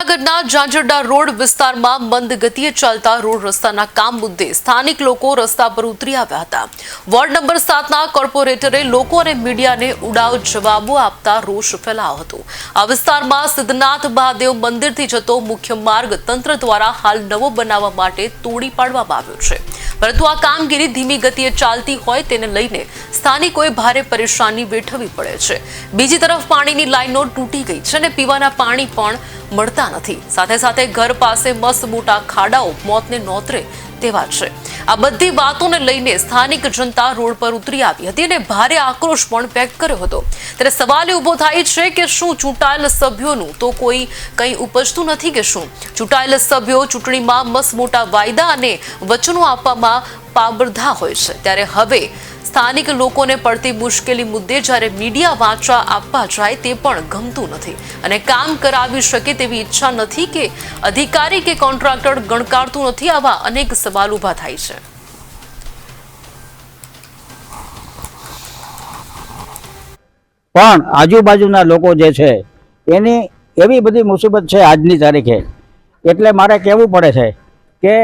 જૂનાગઢના ઝાંઝરડા રોડ વિસ્તારમાં મંદ ગતિએ ચાલતા રોડ રસ્તાના કામ મુદ્દે સ્થાનિક લોકો રસ્તા પર ઉતરી આવ્યા હતા. વોર્ડ નંબર સાતના કોર્પોરેટરે લોકો અને મીડિયાને ઉડાવ જવાબો આપતા રોષ ફેલાયો હતો. આ વિસ્તારમાં સિદ્ધનાથ મહાદેવ મંદિરથી જતો મુખ્ય માર્ગ તંત્ર દ્વારા હાલ નવો બનાવવા માટે તોડી પાડવામાં આવ્યો છે. પરંતુ આ કામગીરી ધીમી ગતિએ ચાલતી હોય તેને લઈને સ્થાનિકોએ ભારે પરેશાની વેઠવી પડે છે. બીજી તરફ પાણીની લાઈનો તૂટી ગઈ છે અને પીવાના પાણી પણ મળતા નથી. સાથે સાથે ઘર પાસે મસ્ત મોટા ખાડાઓ, મોતને નોતરે તેવા છે. આ બધી વાતોને લઈને સ્થાનિક જનતા રોડ પર ઉતરી આવી હતી અને ભારે આક્રોશ પણ વ્યક્ત કર્યો હતો. ત્યારે સવાલ ઊભો થાય છે કે શું ચૂંટાયેલ સભ્યોનું તો કોઈ કંઈ ઉપજતું નથી કે શું? ચૂંટાયેલ સભ્યો ચૂંટણીમાં મસ મોટા વાયદા અને વચનો આપવામાં પાબરધા હોય છે. ત્યારે હવે સ્થાનિક લોકોને પડતી મુશ્કેલી મુદ્દે જ્યારે મીડિયા વાંચા આપવા જાય તે પણ ગમતું નથી. અને કામ કરાવી શકે તેવી ઈચ્છા નથી કે અધિકારી કે કોન્ટ્રાક્ટર ગણકારતું નથી આવા અનેક સવાલ ઊભા થાય છે. પણ આજુબાજુના લોકો જે છે, એની એવી બધી મુસીબત છે આજની તારીખે. એટલે મારે કહેવું પડે છે કે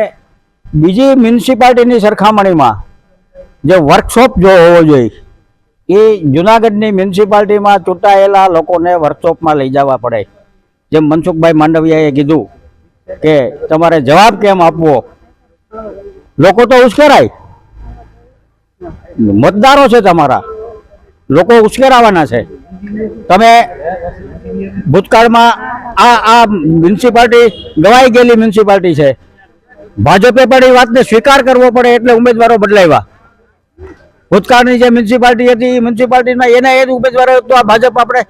બીજી મ્યુનિસિપાલિટીની સરખામણીમાં જે વર્કશોપ જો હોવો જોઈએ, એ જુનાગઢની મ્યુનિસિપાલિટીમાં ચૂંટાયેલા લોકોને વર્કશોપમાં લઈ જવા પડે. જેમ મનસુખભાઈ માંડવિયાએ કીધું કે તમારે જવાબ કેમ આપવો? લોકો તો ઉશ્કેરાય. મતદારો છે તમારા. લોકો ઉશ્કેરાવાના છે. તમે ભૂતકાળમાં આ આ મ્યુનિસિપાલિટી ગવાઈ ગયેલી મ્યુનિસિપાલિટી છે. ભાજપે પણ એ વાતને સ્વીકાર કરવો પડે એટલે ઉમેદવારો બદલાવ્યા. ભૂતકાળની જે મ્યુનિસિપાલિટી હતી, એ મ્યુનિસિપાલિટીના એના એ જ ઉમેદવારો તો આ ભાજપ આપણે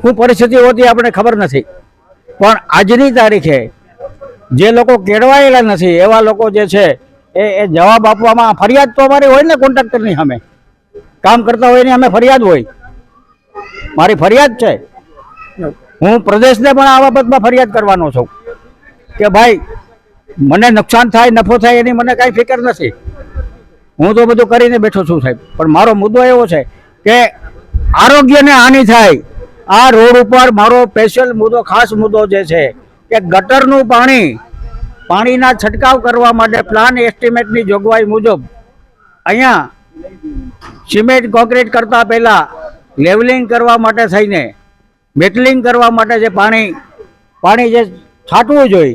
શું પરિસ્થિતિ હોતી આપણે ખબર નથી. પણ આજની તારીખે જે લોકો કેળવાયેલા નથી, એવા લોકો જે છે, એ એ જવાબ આપવામાં ફરિયાદ તો અમારી હોય ને કોન્ટ્રાક્ટરની સામે. કામ કરતા હોય એની અમે ફરિયાદ હોય. મારી ફરિયાદ છે. હું પ્રદેશને પણ આ બાબતમાં ફરિયાદ કરવાનો છું કે ભાઈ, મને નુકસાન થાય, નફો થાય એની મને કાંઈ ફિકર નથી. હું તો બધું કરીને બેઠો છું સાહેબ. પણ મારો મુદ્દો એવો છે કે આરોગ્યને હાનિ થાય, આ રોડ ઉપર મારો સ્પેશિયલ મુદ્દો, ખાસ મુદ્દો જે છે કે ગટરનું પાણી, પાણીના છંટકાવ કરવા માટે પ્લાન એસ્ટિમેટની જોગવાઈ મુજબ અહીંયા સિમેન્ટ કોન્ક્રીટ કરતા પહેલાં લેવલિંગ કરવા માટે થઈને મેટલિંગ કરવા માટે જે પાણી પાણી જે છાંટવું જોઈએ